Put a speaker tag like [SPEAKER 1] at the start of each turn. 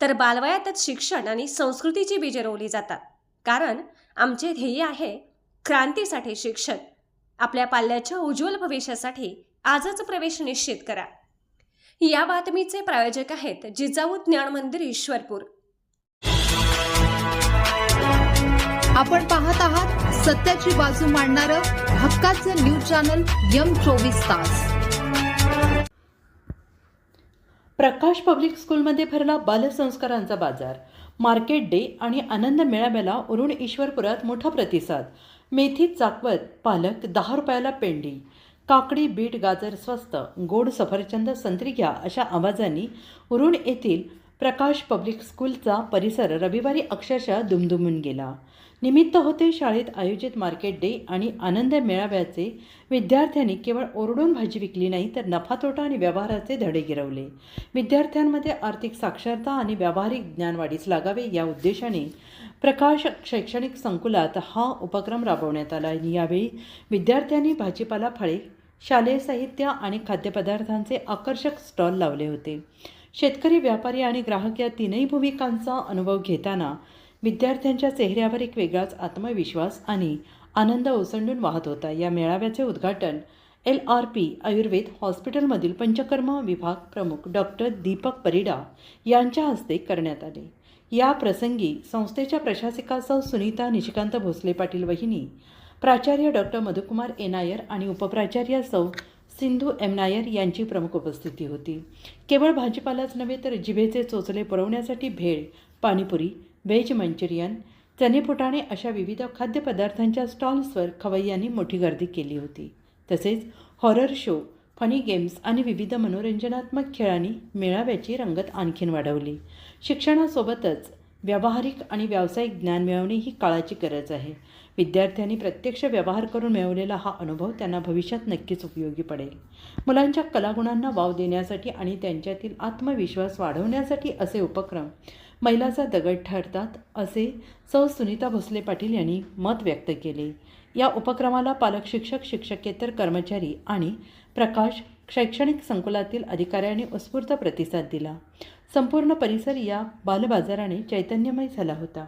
[SPEAKER 1] तर बालवयातच शिक्षण आणि संस्कृतीची बीजे रोवली जातात. कारण आमचे ध्येय आहे क्रांतीसाठी शिक्षण. आपल्या पाल्याच्या उज्ज्वल भविष्यासाठी आजच प्रवेश निश्चित करा. या बातमीचे प्रायोजक आहेत जिजाऊ ज्ञान मंदिर ईश्वरपूर.
[SPEAKER 2] आपण पाहत आहात सत्याची बाजू मांडणारं हक्काचं न्यूज चॅनल यम चोवीस तास.
[SPEAKER 3] प्रकाश पब्लिक स्कूलमध्ये भरला बालसंस्कारांचा बाजार. मार्केट डे आणि आनंद मेळाव्याला उरुण ईश्वरपुरात मोठा प्रतिसाद. मेथी चाकवत पालक दहा रुपयाला पेंडी. काकडी बीट गाजर स्वस्त. गोड सफरचंद संत्री घ्या अशा आवाजांनी उरुण येथील प्रकाश पब्लिक स्कूलचा परिसर रविवारी अक्षरशः दुमदुमून गेला. निमित्त होते शाळेत आयोजित मार्केट डे आणि आनंद मेळाव्याचे. विद्यार्थ्यांनी केवळ ओरडून भाजी विकली नाही तर नफा तोटा आणि व्यवहाराचे धडे गिरवले. विद्यार्थ्यांमध्ये आर्थिक साक्षरता आणि व्यावहारिक ज्ञान वाढीस लागावे या उद्देशाने प्रकाश शैक्षणिक संकुलात हा उपक्रम राबवण्यात आला यावेळी विद्यार्थ्यांनी भाजीपाला फळे शालेय साहित्य आणि खाद्यपदार्थांचे आकर्षक स्टॉल लावले होते. शेतकरी व्यापारी आणि ग्राहक या तीनही भूमिकांचा अनुभव घेताना विद्यार्थ्यांच्या चेहऱ्यावर एक वेगळाच आत्मविश्वास आणि आनंद ओसंडून वाहत होता. या मेळाव्याचे उद्घाटन एल आर पी आयुर्वेद हॉस्पिटलमधील पंचकर्म विभाग प्रमुख डॉक्टर दीपक परिडा यांच्या हस्ते करण्यात आले. या प्रसंगी संस्थेच्या प्रशासकासह सुनीता निशिकांत भोसले पाटील वहिनी प्राचार्य डॉक्टर मधुकुमार एनायर आणि उपप्राचार्य सौ सिंधू एम नायर यांची प्रमुख उपस्थिती होती. केवळ भाजीपालाच नव्हे तर जिभेचे चोचले पुरवण्यासाठी भेळ पाणीपुरी व्हेज मंचुरियन चने फुटाणे अशा विविध खाद्यपदार्थांच्या स्टॉल्सवर खवय्यांनी मोठी गर्दी केली होती. तसेच हॉरर शो फनी गेम्स आणि विविध मनोरंजनात्मक खेळांनी मेळाव्याची रंगत आणखीन वाढवली. शिक्षणासोबतच व्यावहारिक आणि व्यावसायिक ज्ञान मिळवणे ही काळाची गरज आहे. विद्यार्थ्यांनी प्रत्यक्ष व्यवहार करून मिळवलेला हा अनुभव त्यांना भविष्यात नक्कीच उपयोगी पडेल. मुलांच्या कलागुणांना वाव देण्यासाठी आणि त्यांच्यातील आत्मविश्वास वाढवण्यासाठी असे उपक्रम मैलाचा दगड ठरतात असे सौ सुनीता भोसले पाटील यांनी मत व्यक्त केले. या उपक्रमाला पालक शिक्षक शिक्षकेतर कर्मचारी आणि प्रकाश शैक्षणिक संकुलातील अधिकाऱ्यांनी उत्स्फूर्त प्रतिसाद दिला. संपूर्ण परिसर या बालबाजाराने चैतन्यमय झाला होता.